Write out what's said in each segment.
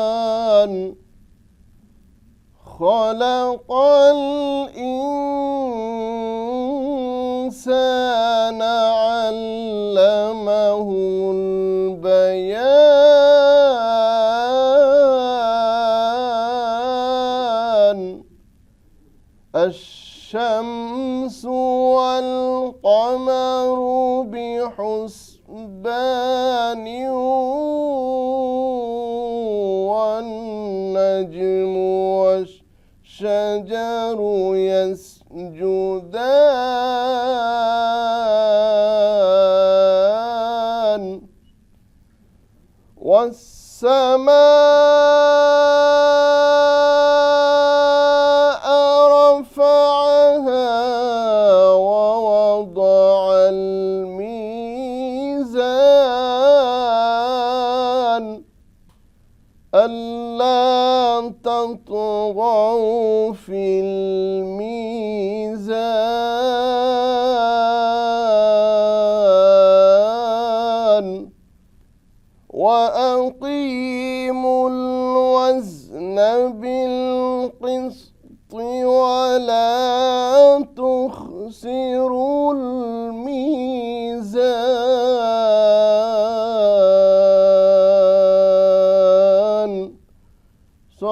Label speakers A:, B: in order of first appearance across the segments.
A: القرآن خلق الإنسان علمه البيان الشمس والقمر والنجم والشجر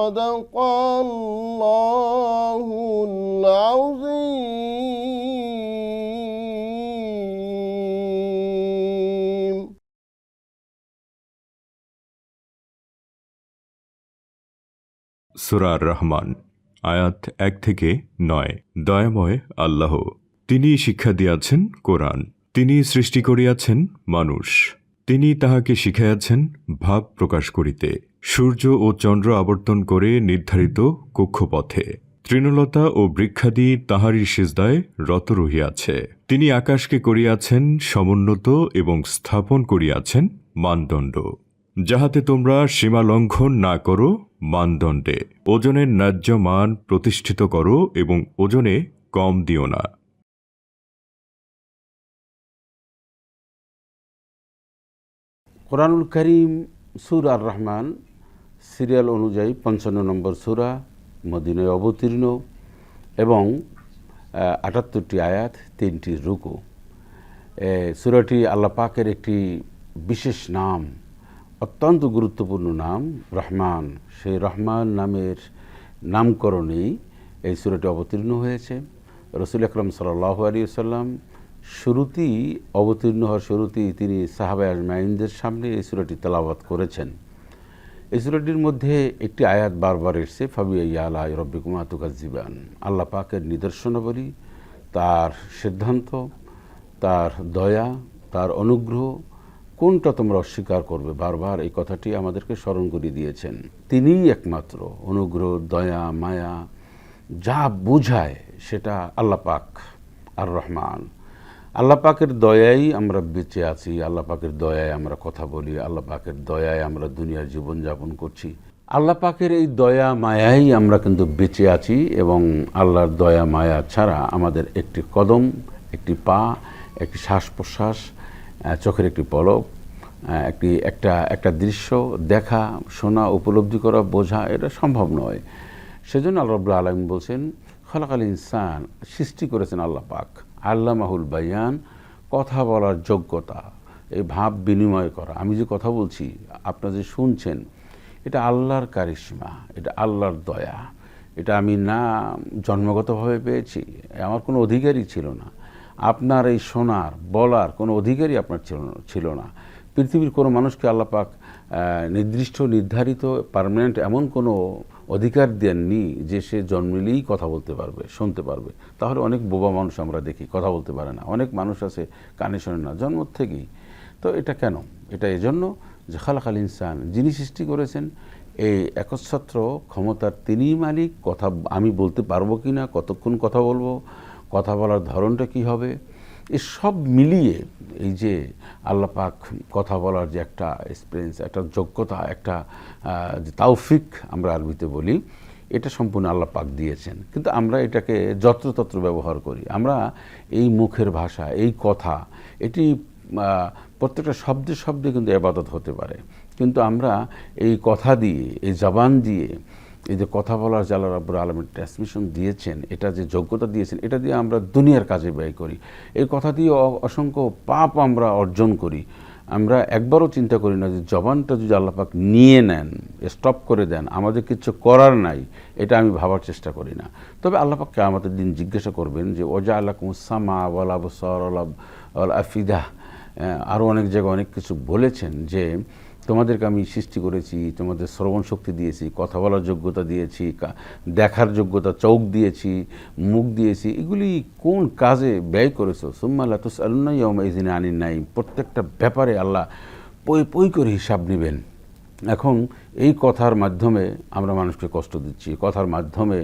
A: صدق الله العظيم
B: সুরার রহমান আয়াত এক থেকে নয় দয়াময় আল্লাহ তিনি শিক্ষা দিয়াছেন কোরআন তিনি সৃষ্টি করিয়াছেন মানুষ তিনি তাহাকে শিখাইয়াছেন ভাব প্রকাশ করিতে। সূর্য ও চন্দ্র আবর্তন করে নির্ধারিত কক্ষপথে। তৃণলতা ও বৃক্ষাদি তাহারই সিজদায় রত রহিয়াছে। তিনি আকাশকে করিয়াছেন, সমুন্নত এবং স্থাপন করিয়াছেন মানদণ্ড। যাহাতে তোমরা সীমা লঙ্ঘন না করো মানদণ্ডে। ওজনের ন্যায্য মান প্রতিষ্ঠিত করো এবং ওজনে কম দিও না।
C: কোরআনুল করিম সুর আর রহমান সিরিয়াল অনুযায়ী পঞ্চান্ন নম্বর সুরা, মদিনায় অবতীর্ণ এবং আটাত্তরটি আয়াত, তিনটি রুকু। সুরাটি আল্লাহ পাকের একটি বিশেষ নাম, অত্যন্ত গুরুত্বপূর্ণ নাম, রহমান। সেই রহমান নামের নামকরণেই এই সুরাটি অবতীর্ণ হয়েছে। রসুল আকরম সাল্লাহ আলী সাল্লাম শুরুতেই, অবতীর্ণ হওয়ার শুরুতেই তিনি সাহাবা আজমাইনদের সামনে এই সুরাটি তেলাওয়াত করেছেন। এই সুরাটির মধ্যে একটি আয়াত বারবার এসছে ফাবি ইয়ালা রব্বিকুমা তুকাজিবান আল্লাহ পাকের নিদর্শনাবলী, তার সিদ্ধান্ত, তার দয়া, তার অনুগ্রহ, কোনটা তোমরা অস্বীকার করবে? বারবার এই কথাটি আমাদেরকে স্মরণ করিয়ে দিয়েছেন। তিনিই একমাত্র অনুগ্রহ, দয়া, মায়া, যা বোঝায় সেটা আল্লাহ পাক আর রহমান। আল্লাহ পাকের দয়াই আমরা বেঁচে আছি, আল্লাহ পাকের দয়ায় আমরা কথা বলি, আল্লাহ পাকের দয়ায় আমরা দুনিয়ার জীবনযাপন করছি। আল্লাহ পাকের এই দয়া মায়াই আমরা কিন্তু বেঁচে আছি এবং আল্লাহর দয়া মায়া ছাড়া আমাদের একটি কদম, একটি পা, একটি শ্বাস প্রশ্বাস চোখের একটি পলক একটি, একটা একটা দৃশ্য দেখা, শোনা, উপলব্ধি করা, বোঝা, এটা সম্ভব নয়। সেজন্য আল্লাহ রব্লা আলম বলছেন, খলাকাল ইনসান সৃষ্টি করেছেন আল্লাহ পাক। আল্লাহ মাহুল বাইয়ান কথা বলার যোগ্যতা, এই ভাব বিনিময় করা। আমি যে কথা বলছি, আপনারা যে শুনছেন, এটা আল্লাহর কারিশ্মা, এটা আল্লাহর দয়া। এটা আমি না জন্মগতভাবে পেয়েছি আমার কোনো অধিকারই ছিল না। আপনার এই শোনার, বলার কোনো অধিকারই আপনার ছিল ছিল না। পৃথিবীর কোনো মানুষকে আল্লাপাক নির্দিষ্ট, নির্ধারিত পার্মানেন্ট এমন কোনো অধিকার দেননি যে সে জন্মিলেই কথা বলতে পারবে, শুনতে পারবে। তাহলে অনেক বোবা মানুষ আমরা দেখি, কথা বলতে পারে না। অনেক মানুষ আছে, কানে শোনে না। জন্ম থেকেই। তো এটা কেন? এটা এজন্য যে খালাকাল ইনসান, যিনি সৃষ্টি করেছেন, এই একচ্ছত্র ক্ষমতার তিনিই মালিক। কথা আমি বলতে পারব কি না কতক্ষণ কথা বলব, কথা বলার ধরনটা কি হবে? সব মিলিয়ে এই যে আল্লাহ পাক কথা বলার যে একটা এক্সপিরিয়েন্স একটা যোগ্যতা, একটা তাওফিক আমরা আরবিতে বলি, এটা সম্পূর্ণ আল্লাহ পাক দিয়েছেন। কিন্তু আমরা এটাকে যত্রতত্র ব্যবহার করি। আমরা এই মুখের ভাষা, এই কথা, এটি প্রত্যেকটা শব্দে শব্দে কিন্তু এবাদত হতে পারে। কিন্তু আমরা এই কথা দিয়ে, এই জবান দিয়ে এই যে কথা বলার যে আল্লাহ রাব্বুল আলমের ট্রান্সমিশন দিয়েছেন, এটা যে যোগ্যতা দিয়েছেন, এটা দিয়ে আমরা দুনিয়ার কাজে ব্যয় করি। এই কথা দিয়ে অসংখ্য পাপ আমরা অর্জন করি। আমরা একবারও চিন্তা করি না যে জবানটা যদি আল্লাপাক নিয়ে নেন স্টপ করে দেন, আমাদের কিছু করার নাই, এটা আমি ভাবার চেষ্টা করি না। তবে আল্লাপাককে আমাদের দিন জিজ্ঞাসা করবেন যে ওজা আল্লাহ মুসামা ওয়াল আবসর ওয়াল আফিদা? আরও অনেক জায়গায় অনেক কিছু বলেছেন যে তোমাদেরকে আমি সৃষ্টি করেছি, তোমাদের শ্রবণ শক্তি দিয়েছি, কথা বলার যোগ্যতা দিয়েছি দেখার যোগ্যতা, চোখ দিয়েছি, মুখ দিয়েছি। এগুলি কোন কাজে ব্যয় করেছ? সুম্মাল্লা এই দিনে আনিন নাই প্রত্যেকটা ব্যাপারে আল্লাহ পই পই করে হিসাব নেবেন। এখন এই কথার মাধ্যমে আমরা মানুষকে কষ্ট দিচ্ছি কথার মাধ্যমে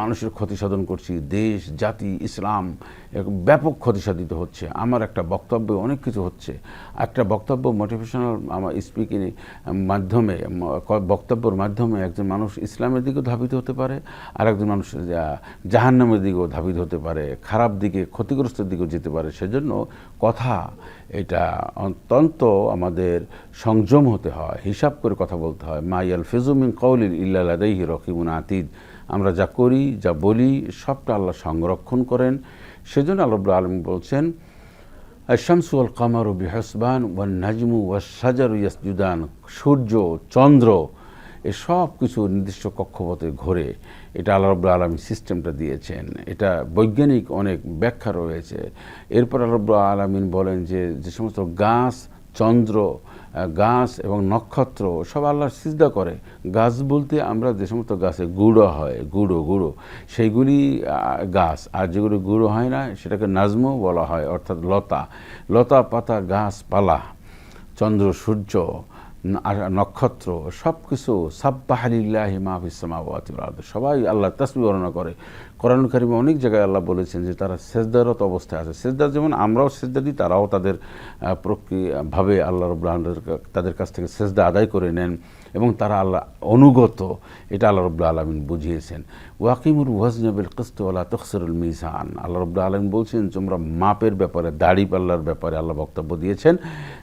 C: মানুষের ক্ষতি সাধন করছি, দেশ, জাতি, ইসলাম ব্যাপক ক্ষতি সাধিত হচ্ছে। আমার একটা বক্তব্য অনেক কিছু হচ্ছে। একটা বক্তব্য মোটিভেশনাল আমার স্পিকিং মাধ্যমে বক্তব্যের মাধ্যমে একজন মানুষ ইসলামের দিকেও ধাবিত হতে পারে, আর একজন মানুষ জাহান্নামের দিকেও ধাবিত হতে পারে, খারাপ দিকে, ক্ষতিগ্রস্তের দিকেও যেতে পারে। সেজন্য কথা, এটা অত্যন্ত আমাদের সংযম হতে হয়, হিসাব করে কথা বলতে হয়। মাইয়াল ফেজুমিন কৌলিল ইল্লালাদাইহি রকিমুন আতিদ। আমরা যা করি, যা বলি, সবটা আল্লাহ সংরক্ষণ করেন। সেজন্য আল্লাহ আলম বলছেন আশামসু আল কামারু বিহসবান ওয়ান নাজমু ওয়া সাজারু ইয়াসজুদান। সূর্য, চন্দ্র, এ সব কিছু নির্দিষ্ট কক্ষপথে ঘোরে। এটা আল্লাহ রব্লা আলমী সিস্টেমটা দিয়েছেন। এটা বৈজ্ঞানিক অনেক ব্যাখ্যা রয়েছে। এরপর আল্লাহ আলমিন বলেন যে যে সমস্ত গাছ, চন্দ্র গাছ এবং নক্ষত্র, সব আল্লাহর সিজদা করে। গাছ বলতে আমরা যে সমস্ত গাছে গুঁড়ো হয়, গুঁড়ো গুঁড়ো, সেইগুলি গাছ। আর যেগুলি গুঁড়ো হয় না, সেটাকে নাজমও বলা হয়, অর্থাৎ লতা। লতা পাতা গাছ পালা চন্দ্র, সূর্য নক্ষত্র সব কিছু সাব্বাহালিল্লাহি মাহফিসামাওয়াতিল সবাই আল্লাহ তাসবি বর্ণনা করে। কোরআন অনেক জায়গায় আল্লাহ বলেছেন যে তারা সেজদারত অবস্থায় আছে। সেজদার যেমন আমরাও সেজদা দিই, তারাও তাদের প্রক্রিয়াভাবে প্রক্রিয়া ভাবে আল্লাহ রব্লা তাদের কাছ থেকে সেজদা আদায় করে নেন। এবং তারা আল্লাহ অনুগত, এটা আল্লাহ রব্লা আলমিন বুঝিয়েছেন। ওয়াকিমুর ওয়াজনবিল কিস্তওয়ালা তখসরুল মিজান। আল্লাহ রব্লা আলমিন বলছেন, তোমরা মাপের ব্যাপারে, দাড়ি পাল্লার ব্যাপারে আল্লাহ বক্তব্য দিয়েছেন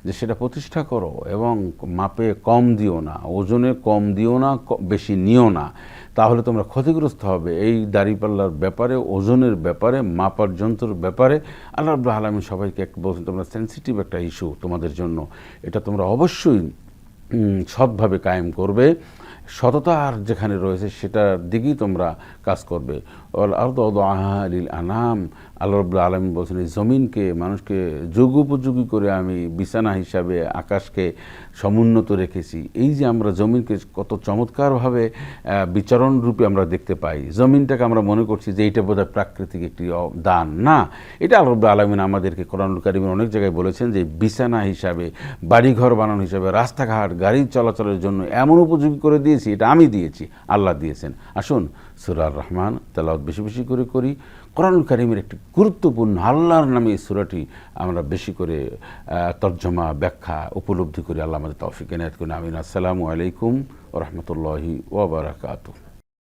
C: যে সেটা প্রতিষ্ঠা করো এবং মাপে কম দিও না, ওজনে কম দিও না বেশি নিও না। তাহলে তোমরা ক্ষতিগ্রস্ত হবে। এই দাড়িপাল্লার ব্যাপারে, ওজনের ব্যাপারে, মাপার যন্ত্রের ব্যাপারে আল্লাহ রব্লা আলমিন সবাইকে এক বলছেন, তোমরা সেন্সিটিভ একটা ইস্যু তোমাদের জন্য। এটা তোমরা অবশ্যই সৎভাবে কায়েম করবে। সততা আর যেখানে রয়েছে সেটার দিকেই তোমরা কাজ করবে। আর্দ আলিল আনাম আল্লাহ রব্লা আলম বলছেন, এই জমিনকে, মানুষকে যুগ উপযোগী করে আমি বিছানা হিসাবে আকাশকে সমুন্নত রেখেছি। এই যে আমরা জমিনকে কত চমৎকারভাবে বিচরণ রূপে আমরা দেখতে পাই। জমিনটাকে আমরা মনে করছি যে এইটা বোধহয় প্রাকৃতিক একটি দান। না, এটা আল্লাহ রব্লা আলমিন আমাদেরকে কোরআনুল কারিমের অনেক জায়গায় বলেছেন যে বিছানা হিসাবে, বাড়িঘর বানানো হিসাবে, রাস্তাঘাট গাড়ি চলাচলের জন্য এমন উপযোগী করে দিয়েছি, এটা আমি দিয়েছি, আল্লাহ দিয়েছেন। আসুন সুরার রহমান তেলাওয়াত বেশি বেশি করে করি। কোরআন কারিমের একটি গুরুত্বপূর্ণ আল্লাহর নামে এই সুরাটি আমরা বেশি করে তর্জমা, ব্যাখ্যা উপলব্ধি করি। আল্লাহ আমাদের তৌফিক এনায়ত করি আমিন। আসসালামু আলাইকুম রহমতুল্লাহি ওবরাকাতু